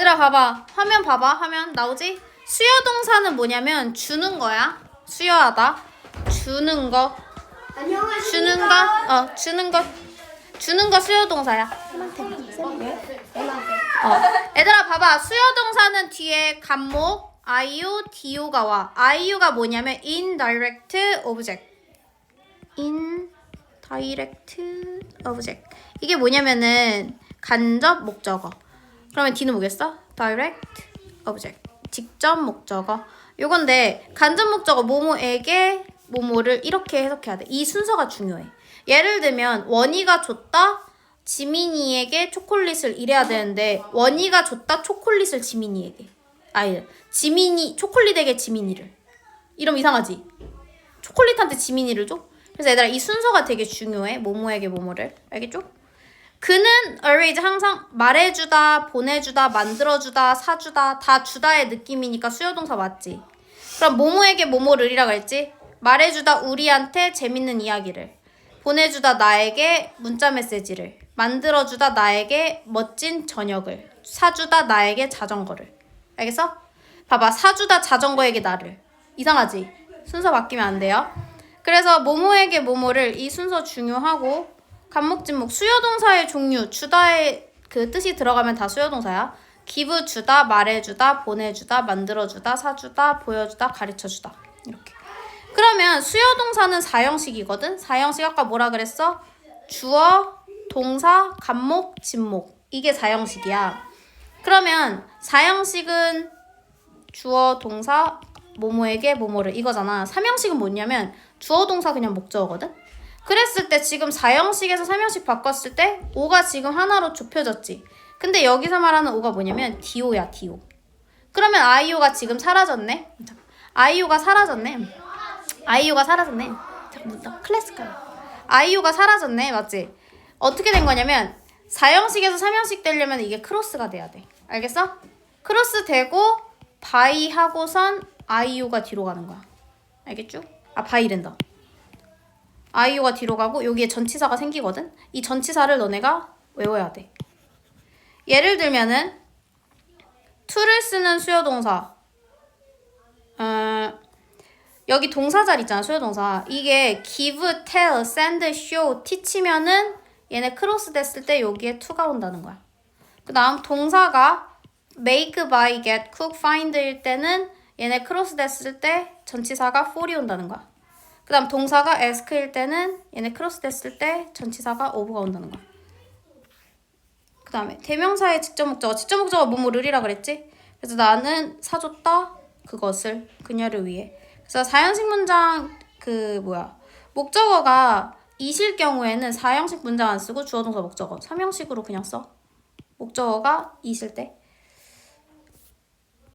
얘들아 봐봐. 화면 봐봐 화면. 나오지? 수요 동사는 뭐냐면 주는 거야. 수여하다. 주는 거. 안녕하십니까. 주는 거? 어 주는 거. 주는 거 수요 동사야. 어. 얘들아 봐봐. 수요 동사는 뒤에 간목 IU, DU가 와. IU가 뭐냐면 indirect object. indirect object. 이게 뭐냐면은 간접 목적어 그러면 D는 뭐겠어? direct object. 직접 목적어. 요건데 간접 목적어 뭐뭐에게 뭐뭐를 이렇게 해석해야 돼. 이 순서가 중요해. 예를 들면 원희가 줬다 지민이에게 초콜릿을 이래야 되는데 원희가 줬다 초콜릿을 지민이에게. 아니 지민이 초콜릿에게 지민이를. 이러면 이상하지? 초콜릿한테 지민이를 줘? 그래서 얘들아 이 순서가 되게 중요해 뭐뭐에게 뭐뭐를. 알겠죠? 그는 always 항상 말해주다 보내주다 만들어주다 사주다 다 주다의 느낌이니까 수요동사 맞지? 그럼 뭐뭐에게 뭐뭐를이라고 했지? 말해주다 우리한테 재밌는 이야기를. 보내주다 나에게 문자 메시지를. 만들어주다 나에게 멋진 저녁을. 사주다 나에게 자전거를. 알겠어? 봐봐 사주다 자전거에게 나를. 이상하지? 순서 바뀌면 안 돼요. 그래서 뭐뭐에게 뭐뭐를 이 순서 중요하고 간목 진목 수요동사의 종류 주다의 그 뜻이 들어가면 다 수요동사야 기부 주다 말해주다 보내주다 만들어주다 사주다 보여주다 가르쳐주다 이렇게 그러면 수요동사는 사형식이거든. 사형식 아까 뭐라 그랬어? 주어, 동사, 간목, 진목. 이게 사형식이야. 그러면 사형식은 주어, 동사, 뭐뭐에게 뭐뭐를 이거잖아. 삼형식은 뭐냐면 주어, 동사 그냥 목적어거든. 그랬을 때 지금 사형식에서 삼형식 바꿨을 때 오가 지금 하나로 좁혀졌지. 근데 여기서 말하는 오가 뭐냐면 디오야, 디오. 그러면 아이오가 지금 사라졌네. 아이오가 사라졌네. 아이유가 사라졌네. 잠깐 나 클래스가. 아이유가 사라졌네, 맞지? 어떻게 된 거냐면 사형식에서 삼형식 되려면 이게 크로스가 돼야 돼. 알겠어? 크로스 되고 바이 하고선 아이유가 뒤로 가는 거야. 알겠죠? 아 바이랜다. 아이유가 뒤로 가고 여기에 전치사가 생기거든. 이 전치사를 너네가 외워야 돼. 예를 들면은 to를 쓰는 수요 동사. 어, 여기 동사 자리 있잖아 수요 동사 이게 give, tell, send, show, teach면은 얘네 크로스 됐을 때 여기에 to가 온다는 거야 그 다음 동사가 make, buy, get, cook, find일 때는 얘네 크로스 됐을 때 전치사가 for이 온다는 거야 그 다음 동사가 ask일 때는 얘네 크로스 됐을 때 전치사가 of가 온다는 거야. 그 다음에 대명사의 직접 목적어 직접 목적어 뭐뭐를이라 그랬지? 그래서 나는 사줬다 그것을 그녀를 위해. 그래서 사형식 문장 그 뭐야? 목적어가 이실 경우에는 사형식 문장 안 쓰고 주어 동사 목적어 삼형식으로 그냥 써. 목적어가 이실 때